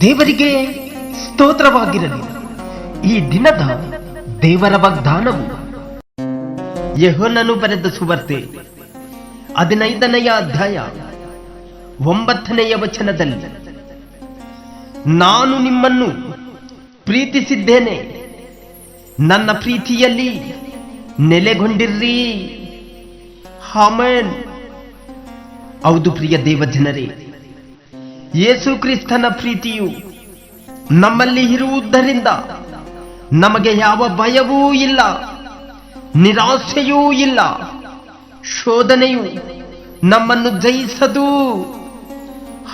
ದೇವರಿಗೆ ಸ್ತೋತ್ರವಾಗಿರಲಿ. ಈ ದಿನದ ದೇವರ ವಾಗ್ದಾನವು ಯಹೋನನು ಬರೆದ ಸುವಾರ್ತೆ. ಹದಿನೈದನೆಯ ಅಧ್ಯಾಯ ಒಂಬತ್ತನೆಯ ವಚನದಲ್ಲಿ, ನಾನು ನಿಮ್ಮನ್ನು ಪ್ರೀತಿಸಿದ್ದೇನೆ. ನನ್ನ ಪ್ರೀತಿಯಲ್ಲಿ ನೆಲೆಗೊಂಡಿರ್ರಿ. ಹಾಮನ್ ಹೌದು ಪ್ರಿಯ ದೇವಜನರೇ, ಯೇಸು ಕ್ರಿಸ್ತನ ಪ್ರೀತಿಯು ನಮ್ಮಲ್ಲಿ ಇರುವುದರಿಂದ ನಮಗೆ ಯಾವ ಭಯವೂ ಇಲ್ಲ, ನಿರಾಸೆಯೂ ಇಲ್ಲ, ಶೋಧನೆಯು ನಮ್ಮನ್ನು ಜಯಿಸದು.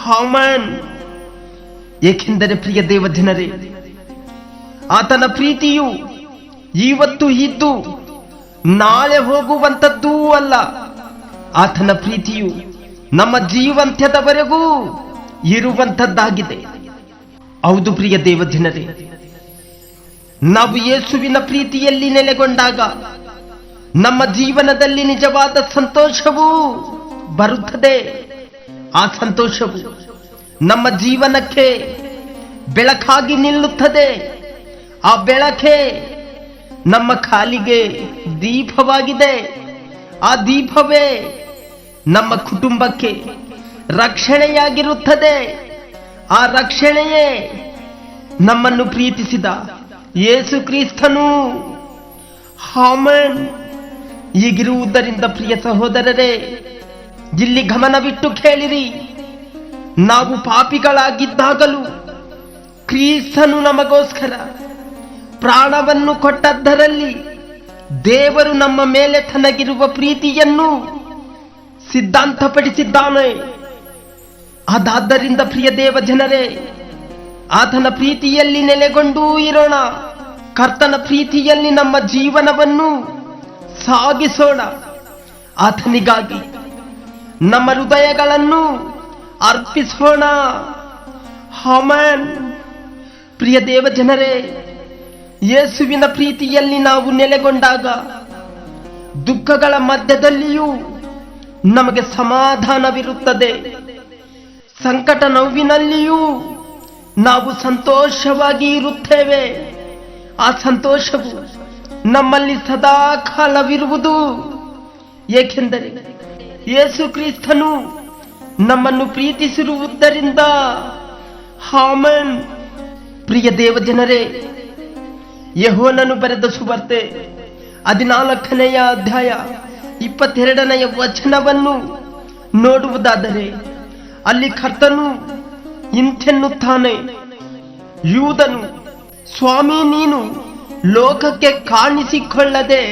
ಹಾಮನ್ ಏಕೆಂದರೆ ಪ್ರಿಯ ದೇವಜನರೇ, ಆತನ ಪ್ರೀತಿಯು ಇವತ್ತು ಇದ್ದು ನಾಳೆ ಹೋಗುವಂಥದ್ದೂ ಅಲ್ಲ. ಆತನ ಪ್ರೀತಿಯು ನಮ್ಮ ಜೀವಂತ್ಯದವರೆಗೂ ಇರುವಂಥದ್ದಾಗಿದೆ. ಹೌದು ಪ್ರಿಯ ದೇವಜನರೇ, ನಾವು ಯೇಸುವಿನ ಪ್ರೀತಿಯಲ್ಲಿ ನೆಲೆಗೊಂಡಾಗ ನಮ್ಮ ಜೀವನದಲ್ಲಿ ನಿಜವಾದ ಸಂತೋಷವು ಬರುತ್ತದೆ. ಆ ಸಂತೋಷವು ನಮ್ಮ ಜೀವನಕ್ಕೆ ಬೆಳಕಾಗಿ ನಿಲ್ಲುತ್ತದೆ. ಆ ಬೆಳಕೆ ನಮ್ಮ ಕಾಲಿಗೆ ದೀಪವಾಗಿದೆ. ಆ ದೀಪವೇ ನಮ್ಮ ಕುಟುಂಬಕ್ಕೆ ರಕ್ಷಣೆಯಾಗಿರುತ್ತದೆ. ಆ ರಕ್ಷಣೆಯೇ ನಮ್ಮನ್ನು ಪ್ರೀತಿಸಿದ ಯೇಸು ಕ್ರಿಸ್ತನು. ಹಾಮನ್ ಈಗಿರುವುದರಿಂದ ಪ್ರಿಯ ಸಹೋದರರೇ, ಇಲ್ಲಿ ಗಮನವಿಟ್ಟು ಕೇಳಿರಿ, ನಾವು ಪಾಪಿಗಳಾಗಿದ್ದಾಗಲೂ ಕ್ರಿಸ್ತನು ನಮಗೋಸ್ಕರ ಪ್ರಾಣವನ್ನು ಕೊಟ್ಟದ್ದರಲ್ಲಿ ದೇವರು ನಮ್ಮ ಮೇಲೆ ತನಗಿರುವ ಪ್ರೀತಿಯನ್ನು ಸಿದ್ಧಾಂತಪಡಿಸಿದ್ದಾನೆ ಅದಾದ್ದರಿಂದ ಪ್ರಿಯ ದೇವ ಜನರೇ, ಆತನ ಪ್ರೀತಿಯಲ್ಲಿ ನೆಲೆಗೊಂಡೂ ಇರೋಣ. ಕರ್ತನ ಪ್ರೀತಿಯಲ್ಲಿ ನಮ್ಮ ಜೀವನವನ್ನು ಸಾಗಿಸೋಣ. ಆತನಿಗಾಗಿ ನಮ್ಮ ಹೃದಯಗಳನ್ನು ಅರ್ಪಿಸೋಣ. ಹಮನ್ ಪ್ರಿಯ ದೇವ ಜನರೇ, ಯೇಸುವಿನ ಪ್ರೀತಿಯಲ್ಲಿ ನಾವು ನೆಲೆಗೊಂಡಾಗ ದುಃಖಗಳ ಮಧ್ಯದಲ್ಲಿಯೂ ನಮಗೆ ಸಮಾಧಾನವಿರುತ್ತದೆ. ಸಂಕಟ ನೋವಿನಲ್ಲಿಯೂ ನಾವು ಸಂತೋಷವಾಗಿ ಇರುತ್ತೇವೆ. ಆ ಸಂತೋಷವು ನಮ್ಮಲ್ಲಿ ಸದಾ ಕಾಲವಿರುವುದು. ಏಕೆಂದರೆ ಯೇಸು ಕ್ರಿಸ್ತನು ನಮ್ಮನ್ನು ಪ್ರೀತಿಸಿರುವುದರಿಂದ, ಹಾಮನ್, ಪ್ರಿಯ ದೇವಜನರೇ ಯಹೋನನು ಬರೆದ ಸುವಾರ್ತೆ ಹದಿನಾಲ್ಕನೆಯ ಅಧ್ಯಾಯ ಇಪ್ಪತ್ತೆರಡನೆಯ ವಚನವನ್ನು ನೋಡುವುದಾದರೆ, ಅಲ್ಲಿ ಕರ್ತನು ಇಂತೆನ್ನುತ್ತಾನೆ, ಯೂದನು, ಸ್ವಾಮಿ, ನೀನು ಲೋಕಕ್ಕೆ ಕಾಣಿಸಿಕೊಳ್ಳದೆ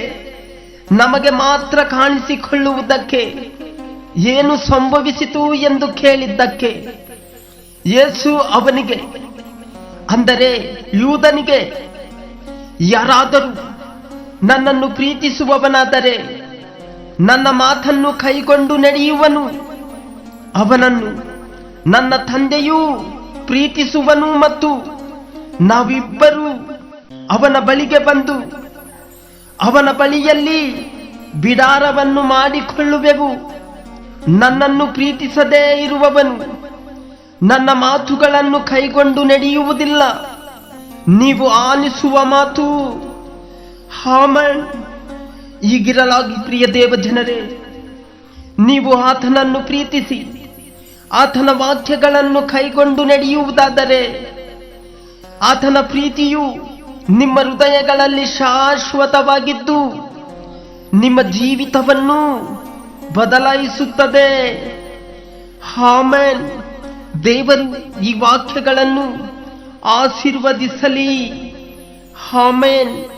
ನಮಗೆ ಮಾತ್ರ ಕಾಣಿಸಿಕೊಳ್ಳುವುದಕ್ಕೆ ಏನು ಸಂಭವಿಸಿತು ಎಂದು ಕೇಳಿದ್ದಕ್ಕೆ ಯೇಸು ಅವನಿಗೆ, ಅಂದರೆ ಯೂದನಿಗೆ ಯಾರಾದರೂ ನನ್ನನ್ನು ಪ್ರೀತಿಸುವವನಾದರೆ ನನ್ನ ಮಾತನ್ನು ಕೈಗೊಂಡು ನಡೆಯುವನು. ಅವನನ್ನು ನನ್ನ ತಂದೆಯೂ ಪ್ರೀತಿಸುವನು ಮತ್ತು ನಾವಿಬ್ಬರೂ ಅವನ ಬಳಿಗೆ ಬಂದು ಅವನ ಬಳಿಯಲ್ಲಿ ಬಿಡಾರವನ್ನು ಮಾಡಿಕೊಳ್ಳುವೆವು. ನನ್ನನ್ನು ಪ್ರೀತಿಸದೇ ಇರುವವನು ನನ್ನ ಮಾತುಗಳನ್ನು ಕೈಗೊಂಡು ನಡೆಯುವುದಿಲ್ಲ. ನೀವು ಆಲಿಸುವ ಮಾತು ಹಾಮನ್ ಈಗಿರಲಾಗಿ ಪ್ರಿಯ ದೇವ ಜನರೇ ನೀವು ಆತನನ್ನು ಪ್ರೀತಿಸಿ, ಆತನ ವಾಕ್ಯಗಳನ್ನು ಕೈಗೊಂಡು ನಡೆಯುವುದಾದರೆ, ಆತನ ಪ್ರೀತಿಯು ನಿಮ್ಮ ಹೃದಯಗಳಲ್ಲಿ ಶಾಶ್ವತವಾಗಿದ್ದು, ನಿಮ್ಮ ಜೀವಿತವನ್ನು ಬದಲಾಯಿಸುತ್ತದೆ. ಹಾಮೆನ್ ದೇವರು ಈ ವಾಕ್ಯಗಳನ್ನು ಆಶೀರ್ವದಿಸಲಿ. ಹಾಮೆನ್